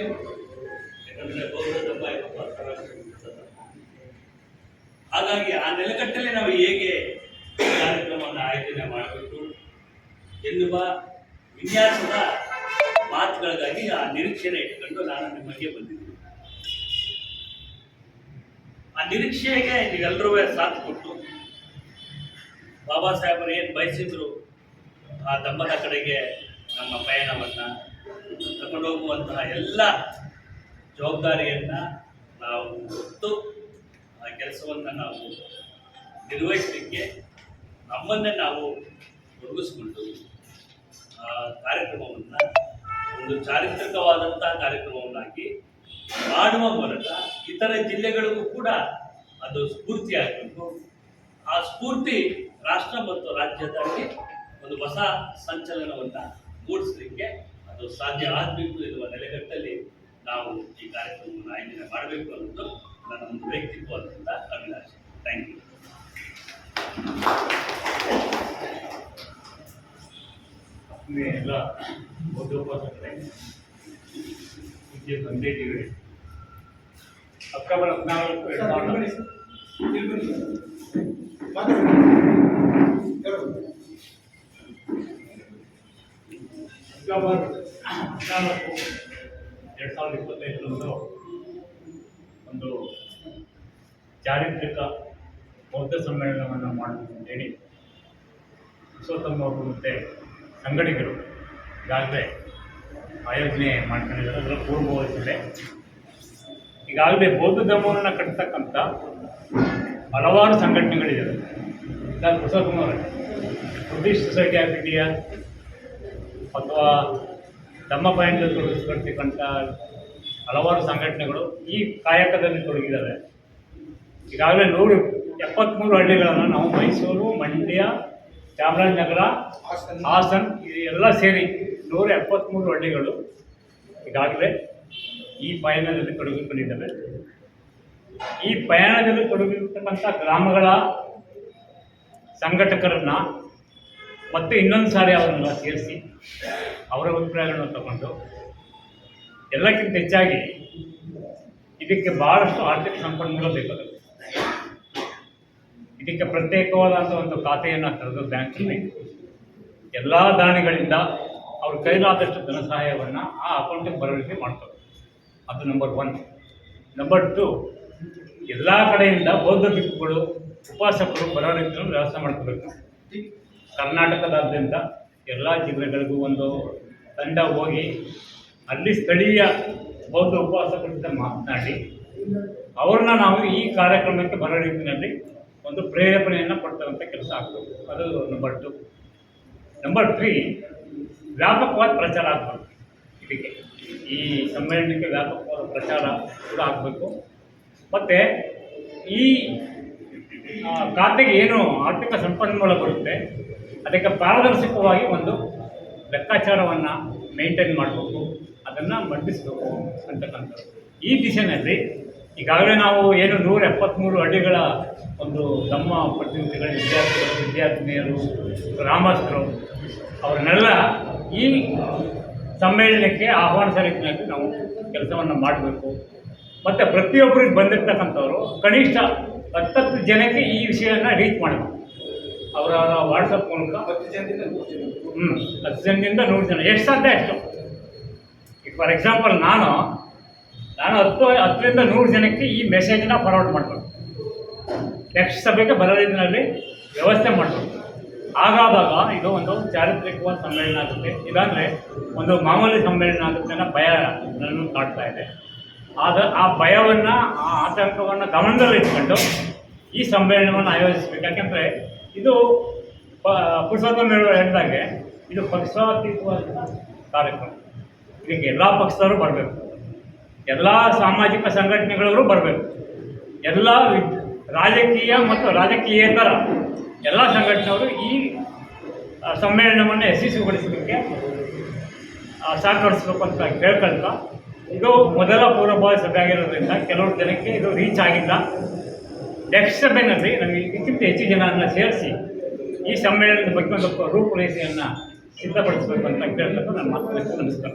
ಯಾಕಂದ್ರೆ ಹಾಗಾಗಿ ಆ ನೆಲೆಕಟ್ಟಲೆ ನಾವು ಹೇಗೆ ಕಾರ್ಯಕ್ರಮವನ್ನು ಆಯೋಜನೆ ಮಾಡಬೇಕು ಎನ್ನುವ ವಿನ್ಯಾಸದ ಮಾತುಗಳಿಗಾಗಿ ಆ ನಿರೀಕ್ಷೆನ ಇಟ್ಟುಕೊಂಡು ನಾನು ನಿಮಗೆ ಬಂದಿದ್ದೀನಿ. ಆ ನಿರೀಕ್ಷೆಗೆ ನೀವೆಲ್ಲರೂ ಸಾಥ್ ಕೊಟ್ಟು ಬಾಬಾ ಸಾಹೇಬರು ಏನು ಬಯಸಿದ್ರು ಆ ದಂಬದ ಕಡೆಗೆ ನಮ್ಮ ಪಯಣವನ್ನು ತಗೊಂಡು ಹೋಗುವಂತಹ ಎಲ್ಲ ಜವಾಬ್ದಾರಿಯನ್ನು ನಾವು ಹೊತ್ತು ಆ ಕೆಲಸವನ್ನು ನಾವು ನಿರ್ವಹಿಸಲಿಕ್ಕೆ ನಮ್ಮನ್ನೇ ನಾವು ತೊಡಗಿಸ್ಕೊಂಡು ಆ ಕಾರ್ಯಕ್ರಮವನ್ನು, ಒಂದು ಚಾರಿತ್ರಿಕವಾದಂತಹ ಕಾರ್ಯಕ್ರಮವನ್ನಾಗಿ ಮಾಡುವ ಮೂಲಕ ಇತರ ಜಿಲ್ಲೆಗಳಿಗೂ ಕೂಡ ಅದು ಸ್ಫೂರ್ತಿಯಾಗಬೇಕು. ಆ ಸ್ಫೂರ್ತಿ ರಾಷ್ಟ್ರ ಮತ್ತು ರಾಜ್ಯದಲ್ಲಿ ಒಂದು ಹೊಸ ಸಂಚಲನವನ್ನು ಮೂಡಿಸಲಿಕ್ಕೆ ಅದು ಸಾಧ್ಯ ಆಗಬೇಕು ಎನ್ನುವ ನೆಲೆಗಟ್ಟಲ್ಲಿ ನಾವು ಈ ಕಾರ್ಯಕ್ರಮವನ್ನು ಆಯೋಜನೆ ಮಾಡಬೇಕು ಅನ್ನೋದು ನನ್ನ ಒಂದು ವೈಯಕ್ತಿಕವಾದಂಥ ಅಭಿಲಾಷೆ. ಥ್ಯಾಂಕ್ ಯು ಎಲ್ಲ ಓದೋಪಾಸಕರೇ ವಿದ್ಯೆ ಅಕ್ಟೋಬರ್ ಹದಿನಾಲ್ಕು ಎರಡು ಸಾವಿರದ ಅಕ್ಟೋಬರ್ ಎರಡು ಸಾವಿರದ ಇಪ್ಪತ್ತೈದರಂದು ಒಂದು ಚಾರಿತ್ರಿಕ ಬೌದ್ಧ ಸಮ್ಮೇಳನವನ್ನು ಮಾಡಬೇಕು ಅಂತೇಳಿ ಅವರು ಮತ್ತು ಸಂಘಟಕರು ಈಗಾಗಲೇ ಆಯೋಜನೆ ಮಾಡ್ಕೊಂಡಿದ್ದಾರೆ. ಅದರ ಪೂರ್ವಭಾವಿಸಿದೆ ಈಗಾಗಲೇ ಬೌದ್ಧ ಧರ್ಮವನ್ನು ಕಟ್ತಕ್ಕಂಥ ಹಲವಾರು ಸಂಘಟನೆಗಳಿದ್ದಾವೆ Basavakumar Buddhist society of India ಅಥವಾ ಧಮ್ಮ ಪಯಣದಲ್ಲಿ ತೊಡಗಿಸ್ಕೊಳ್ತಕ್ಕಂಥ ಹಲವಾರು ಸಂಘಟನೆಗಳು ಈ ಕಾಯಕದಲ್ಲಿ ತೊಡಗಿದ್ದಾವೆ ಈಗಾಗಲೇ ನೂರು ಎಪ್ಪತ್ತ್ಮೂರು ಹಳ್ಳಿಗಳನ್ನು ನಾವು ಮೈಸೂರು, ಮಂಡ್ಯ, ಚಾಮರಾಜನಗರ, ಹಾಸನ್ ಎಲ್ಲ ಸೇರಿ ನೂರ ಎಪ್ಪತ್ತ್ಮೂರು ಹಳ್ಳಿಗಳು ಈಗಾಗಲೇ ಈ ಪಯಣದಲ್ಲಿ ತೊಡಗಿಕೊಂಡಿದ್ದಾವೆ. ಈ ಪಯಣದಲ್ಲಿ ತೊಡಗಿರ್ತಕ್ಕಂಥ ಗ್ರಾಮಗಳ ಸಂಘಟಕರನ್ನು ಮತ್ತೆ ಇನ್ನೊಂದು ಸಾರಿ ಅವರನ್ನೆಲ್ಲ ಸೇರಿಸಿ ಅವರ ಅಭಿಪ್ರಾಯಗಳನ್ನು ತಗೊಂಡು. ಎಲ್ಲಕ್ಕಿಂತ ಹೆಚ್ಚಾಗಿ ಇದಕ್ಕೆ ಭಾಳಷ್ಟು ಆರ್ಥಿಕ ಸಂಪನ್ಮೂಲ ಬೇಕಾಗುತ್ತೆ. ಇದಕ್ಕೆ ಪ್ರತ್ಯೇಕವಾದಂಥ ಒಂದು ಖಾತೆಯನ್ನು ತೆರೆದು ಬ್ಯಾಂಕಲ್ಲಿ ಎಲ್ಲ ದಾನಿಗಳಿಂದ ಅವ್ರ ಕೈಲಾದಷ್ಟು ಧನ ಸಹಾಯವನ್ನು ಆ ಅಕೌಂಟಿಗೆ ಬರವಣಿಗೆ ಮಾಡ್ತಾರೆ. ಅದು ನಂಬರ್ ಒನ್ ನಂಬರ್ ಟು ಎಲ್ಲ ಕಡೆಯಿಂದ ಬೌದ್ಧ ಬಿಕ್ಕುಗಳು ಉಪಾಸಕರು ಬರವಣಿಗೆ ವ್ಯವಸ್ಥೆ ಮಾಡ್ಕೋಬೇಕು. ಕರ್ನಾಟಕದಾದ್ಯಂತ ಎಲ್ಲ ಜಿಲ್ಲೆಗಳಿಗೂ ಒಂದು ತಂಡ ಹೋಗಿ ಅಲ್ಲಿ ಸ್ಥಳೀಯ ಬೌದ್ಧ ಉಪವಾಸಗಳಿಂದ ಮಾತನಾಡಿ, ಅವ್ರನ್ನ ನಾವು ಈ ಕಾರ್ಯಕ್ರಮಕ್ಕೆ ಬರೋ ರೀತಿಯಲ್ಲಿ ಒಂದು ಪ್ರೇರೇಪಣೆಯನ್ನು ಕೊಡ್ತಕ್ಕಂಥ ಕೆಲಸ ಆಗ್ತದೆ ಅದು ನಂಬರ್ ಟು ನಂಬರ್ ತ್ರೀ ವ್ಯಾಪಕವಾದ ಪ್ರಚಾರ ಆಗಬೇಕು. ಇದಕ್ಕೆ ಈ ಸಮ್ಮೇಳನಕ್ಕೆ ವ್ಯಾಪಕವಾದ ಪ್ರಚಾರ ಕೂಡ ಆಗಬೇಕು. ಮತ್ತು ಈ ಖಾತೆಗೆ ಏನು ಆರ್ಥಿಕ ಸಂಪನ್ಮೂಲ ಬರುತ್ತೆ ಅದಕ್ಕೆ ಪಾರದರ್ಶಕವಾಗಿ ಒಂದು ಲೆಕ್ಕಾಚಾರವನ್ನು ಮೇಂಟೈನ್ ಮಾಡಬೇಕು, ಅದನ್ನು ಮಂಡಿಸಬೇಕು ಅಂತಕ್ಕಂಥದ್ದು ಈ ದಿಶೆಯಲ್ಲಿ ಈಗಾಗಲೇ ನಾವು ಏನು ನೂರ ಎಪ್ಪತ್ತ್ಮೂರು ಹಳ್ಳಿಗಳ ಒಂದು ನಮ್ಮ ಪ್ರತಿನಿಧಿಗಳ, ವಿದ್ಯಾರ್ಥಿಗಳು, ವಿದ್ಯಾರ್ಥಿನಿಯರು, ಗ್ರಾಮಸ್ಥರು, ಅವರನ್ನೆಲ್ಲ ಈ ಸಮ್ಮೇಳನಕ್ಕೆ ಆಹ್ವಾನಿಸ ರೀತಿಯಲ್ಲಿ ನಾವು ಕೆಲಸವನ್ನು ಮಾಡಬೇಕು. ಮತ್ತು ಪ್ರತಿಯೊಬ್ಬರಿಗೆ ಬಂದಿರ್ತಕ್ಕಂಥವ್ರು ಕನಿಷ್ಠ ಹತ್ತತ್ತು ಜನಕ್ಕೆ ಈ ವಿಷಯವನ್ನು ರೀಚ್ ಮಾಡಬೇಕು. ಅವರ ವಾಟ್ಸಪ್ ಮೂಲಕ? ಹ್ಞೂ ಹತ್ತು ಜನದಿಂದ ನೂರು ಜನ. ಎಷ್ಟು ಸಾಧ್ಯ ಅಷ್ಟು ಈಗ ಫಾರ್ ಎಕ್ಸಾಂಪಲ್ ನಾನು ನಾನು ಹತ್ತು ಹತ್ತರಿಂದ ನೂರು ಜನಕ್ಕೆ ಈ ಮೆಸೇಜನ್ನ ಫಾರ್ವರ್ಡ್ ಮಾಡಬೇಕು. ನೆಕ್ಸ್ಟ್ ಸಭೆಗೆ ಬರೋ ರೀತಿಯಲ್ಲಿ ವ್ಯವಸ್ಥೆ ಮಾಡಬೇಕು. ಹಾಗಾದಾಗ ಇದು ಒಂದು ಚಾರಿತ್ರಿಕವಾದ ಸಮ್ಮೇಳನ ಆಗುತ್ತೆ. ಇಲ್ಲಾಂದರೆ ಒಂದು ಮಾಮೂಲಿ ಸಮ್ಮೇಳನ ಆಗುತ್ತೆ ಅನ್ನೋ ಭಯ ನನ್ನನ್ನು ಕಾಡ್ತಾ ಇದೆ. ಆದ ಆ ಭಯವನ್ನು ಆ ಆತಂಕವನ್ನು ಗಮನದಲ್ಲಿಟ್ಕೊಂಡು ಈ ಸಮ್ಮೇಳನವನ್ನು ಆಯೋಜಿಸಬೇಕು. ಯಾಕೆಂದರೆ ಇದು ಪುರುಷೋತ್ತಮ ಹೇಳಿದಾಗೆ ಇದು ಪಕ್ಷಾತೀತವಾದ ಕಾರ್ಯಕ್ರಮ. ಇದಕ್ಕೆ ಎಲ್ಲ ಪಕ್ಷದವರು ಬರಬೇಕು. ಎಲ್ಲ ಸಾಮಾಜಿಕ ಸಂಘಟನೆಗಳವರು ಬರಬೇಕು. ಎಲ್ಲ ರಾಜಕೀಯ ಮತ್ತು ರಾಜಕೀಯೇತರ ಎಲ್ಲ ಸಂಘಟನೆಯವರು ಈ ಸಮ್ಮೇಳನವನ್ನು ಯಶಸ್ವಿಗೊಳಿಸಲಿಕ್ಕೆ ಸಹಕರಿಸಬೇಕು ಅಂತ ಕೇಳ್ಕೊಳ್ತಾ, ಇದು ಮೊದಲ ಪೂರ್ವಭಾವಿ ಸಭೆ ಆಗಿರೋದ್ರಿಂದ ಕೆಲವು ಜನಕ್ಕೆ ಇದು ರೀಚ್ ಆಗಿಲ್ಲ. ನೆಕ್ಸ್ಟ್ ಸಭೆಯಲ್ಲಿ ನಮಗೆ ಇದಕ್ಕಿಂತ ಹೆಚ್ಚು ಜನರನ್ನು ಸೇರಿಸಿ ಈ ಸಮ್ಮೇಳನದ ಬಗ್ಗೆ ಒಂದು ರೂಪುರೇಷೆಯನ್ನು ಸಿದ್ಧಪಡಿಸಬೇಕು ಅಂತ ಕೇಳ್ತಕ್ಕ ನಾನು ಮಾತು ನಮಸ್ಕಾರ.